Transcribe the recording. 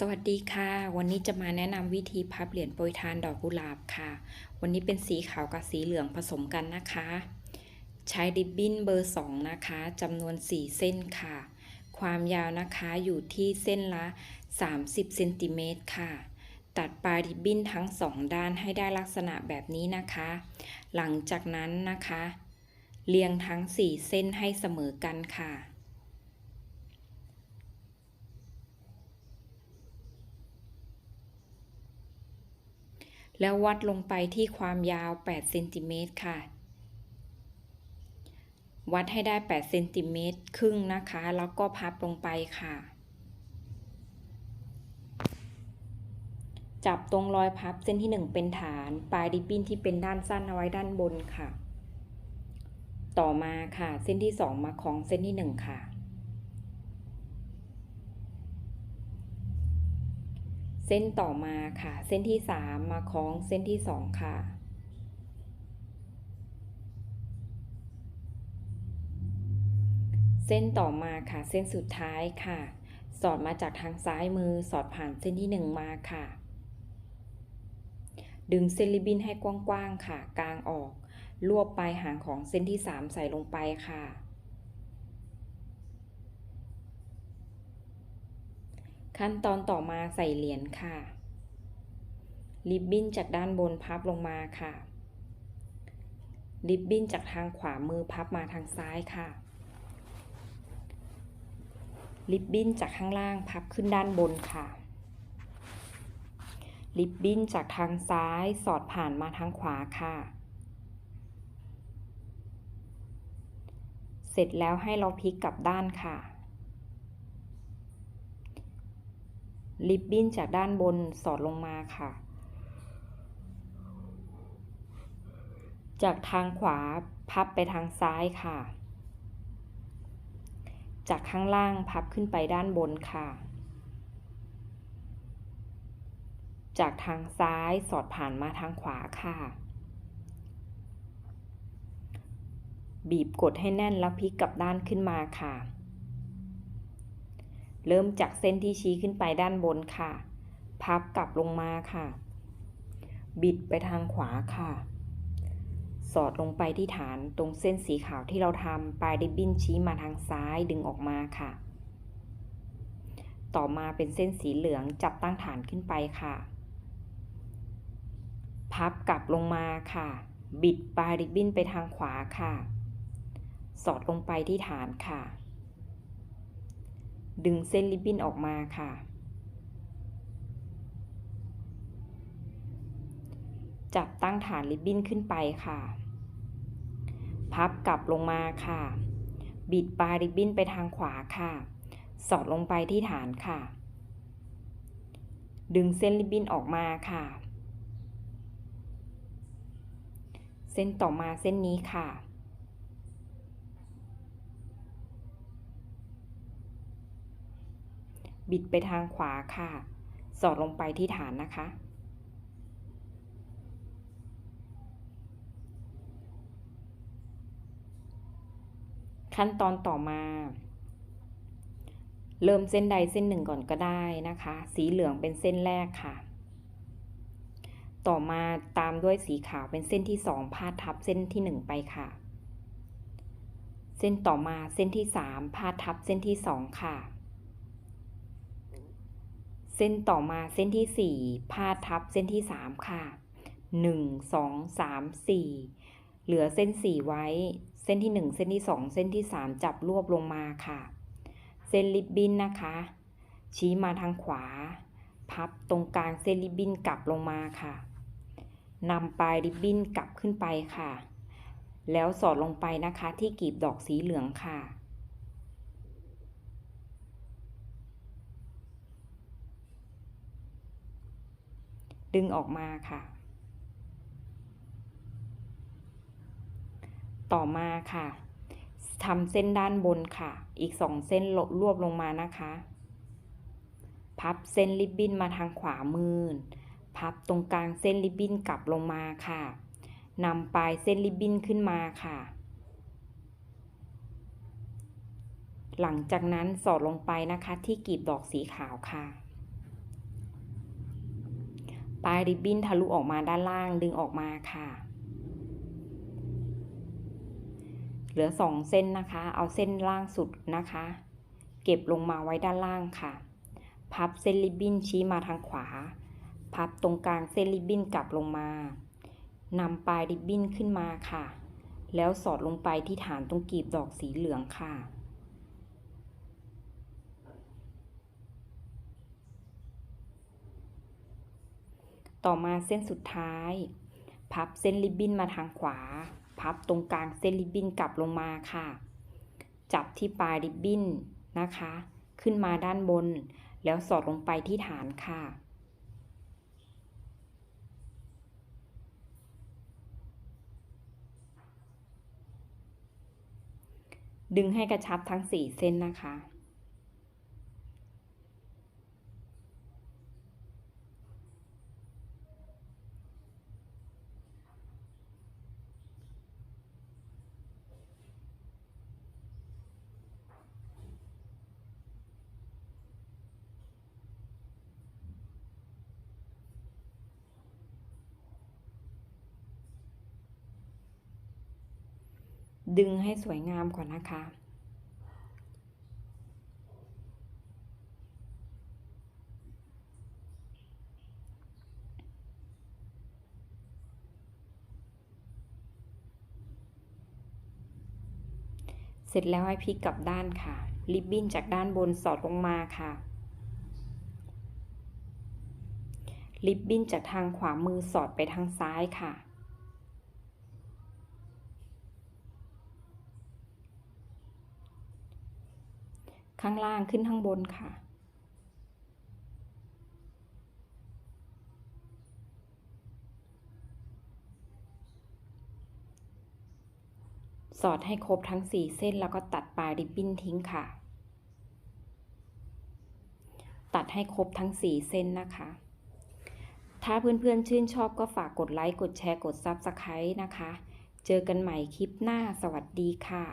สวัสดีค่ะ วันนี้จะมาแนะนำวิธีพับเหรียญโปรยทานดอกกุหลาบค่ะ วันนี้เป็นสีขาวกับสีเหลืองผสมกันนะคะ ใช้ริบบิ้นเบอร์ 2 นะคะจำนวน 4 เส้นค่ะ ความยาวนะคะอยู่ที่เส้นละ 30เซนติเมตรค่ะ ตัดปลายริบบิ้นทั้ง 2 ด้านให้ได้ลักษณะแบบนี้นะคะ หลังจากนั้นนะคะ เรียงทั้ง 4 เส้นให้เสมอกันค่ะ แล้ววัดลงไปที่ความยาว8เซนติเมตรค่ะ วัดให้ได้8เซนติเมตรครึ่งนะคะ แล้วก็พับลงไปค่ะ จับตรงรอยพับเส้นที่ 1 เป็นฐาน ปลายริบบิ้นที่เป็นด้านสั้นเอาไว้ด้านบนค่ะ ต่อมาค่ะ เส้นที่ 2 มาของเส้นที่ 1 ค่ะ เส้นต่อมาค่ะ เส้นที่ 3 มาคล้องเส้นที่ 2 ค่ะ เส้นต่อมาค่ะ เส้นสุดท้ายค่ะ สอดมาจากทางซ้ายมือสอดผ่านเส้นที่ 1 มาค่ะ ดึงเส้นริบบิ้นให้กว้างๆค่ะ กลางออก รวบปลายหางของเส้นที่ 3 ใส่ลงไปค่ะ ขั้นตอนต่อมาใส่เหรียญค่ะ ริบบิ้นจากด้านบนพับลงมาค่ะ ริบบิ้นจากทางขวามือพับมาทางซ้ายค่ะ ริบบิ้นจากข้างล่างพับขึ้นด้านบนค่ะ ริบบิ้นจากทางซ้ายสอดผ่านมาทางขวาค่ะ เสร็จแล้วให้เราพลิกกลับด้านค่ะ ริบบิ้นจากด้านบนสอดลงมาค่ะ จากทางขวาพับไปทางซ้ายค่ะ จากข้างล่างพับขึ้นไปด้านบนค่ะ จากทางซ้ายสอดผ่านมาทางขวาค่ะ บีบกดให้แน่นแล้วพลิกกลับด้านขึ้นมาค่ะ เริ่มจากเส้นที่ชี้ขึ้นไปด้านบนค่ะ พับกลับลงมาค่ะ บิดไปทางขวาค่ะ สอดลงไปที่ฐานตรงเส้นสีขาวที่เราทำปลายริบบิ้นชี้มาทางซ้ายดึงออกมาค่ะ ต่อมาเป็นเส้นสีเหลืองจับตั้งฐานขึ้นไปค่ะ พับกลับลงมาค่ะ บิดปลายริบบิ้นไปทางขวาค่ะ สอดลงไปที่ฐานค่ะ ดึงเส้นริบบิ้นออกมาค่ะ จับตั้งฐานริบบิ้นขึ้นไปค่ะ พับกลับลงมาค่ะ บิดปลายริบบิ้นไปทางขวาค่ะ สอดลงไปที่ฐานค่ะ ดึงเส้นริบบิ้นออกมาค่ะ เส้นต่อมาเส้นนี้ค่ะ บิดไปทางขวาค่ะ สอดลงไปที่ฐานนะคะ ขั้นตอนต่อมา เริ่มเส้นใดเส้นหนึ่งก่อนก็ได้นะคะ สีเหลืองเป็นเส้นแรกค่ะ ต่อมาตามด้วยสีขาวเป็นเส้นที่สองพาดทับเส้นที่หนึ่งไปค่ะ เส้นต่อมาเส้นที่สามพาดทับเส้นที่สองค่ะ เส้นต่อมาเส้นที่สี่พาดทับเส้นที่สามค่ะหนึ่งสองสามสี่เหลือเส้นสี่ไว้ เส้นที่หนึ่งเส้นที่สองเส้นที่สามจับรวบลงมาค่ะ เส้นริบบิ้นนะคะ ชี้มาทางขวา พับตรงกลางเส้นริบบิ้นกลับลงมาค่ะนำปลายริบบิ้นกลับขึ้นไปค่ะ แล้วสอดลงไปนะคะที่กลีบดอกสีเหลืองค่ะ ดึงออกมาค่ะ ต่อมาค่ะทำเส้นด้านบนค่ะ อีกสองเส้นรวบลงมานะคะ พับเส้นริบบิ้นมาทางขวามือ พับตรงกลางเส้นริบบิ้นกลับลงมาค่ะนำปลายเส้นริบบิ้นขึ้นมาค่ะ หลังจากนั้นสอดลงไปนะคะที่กลีบดอกสีขาวค่ะ ปลายริบบิ้นทะลุออกมาด้านล่างดึงออกมาค่ะ เหลือสองเส้นนะคะ เอาเส้นล่างสุดนะคะ เก็บลงมาไว้ด้านล่างค่ะ พับเส้นริบบิ้นชี้มาทางขวา พับตรงกลางเส้นริบบิ้นกลับลงมานำปลายริบบิ้นขึ้นมาค่ะ แล้วสอดลงไปที่ฐานตรงกลีบดอกสีเหลืองค่ะ ต่อมาเส้นสุดท้าย พับเส้นริบบิ้นมาทางขวา พับตรงกลางเส้นริบบิ้นกลับลงมาค่ะ จับที่ปลายริบบิ้นนะคะ ขึ้นมาด้านบน แล้วสอดลงไปที่ฐานค่ะดึงให้กระชับทั้งสี่เส้นนะคะ ดึงให้สวยงามก่อนนะคะ เสร็จแล้วให้พลิกกลับด้านค่ะ ริบบิ้นจากด้านบนสอดลงมาค่ะ ริบบิ้นจากทางขวามือสอดไปทางซ้ายค่ะ ข้างล่างขึ้นข้างบนค่ะ สอดให้ครบทั้ง 4 เส้นแล้วก็ตัดปลายริบบิ้นทิ้งค่ะ ตัดให้ครบทั้ง 4 เส้นนะคะ ถ้าเพื่อนๆ ชื่นชอบก็ฝากกดไลค์ กดแชร์ กด Subscribe นะคะ เจอกันใหม่คลิปหน้า สวัสดีค่ะ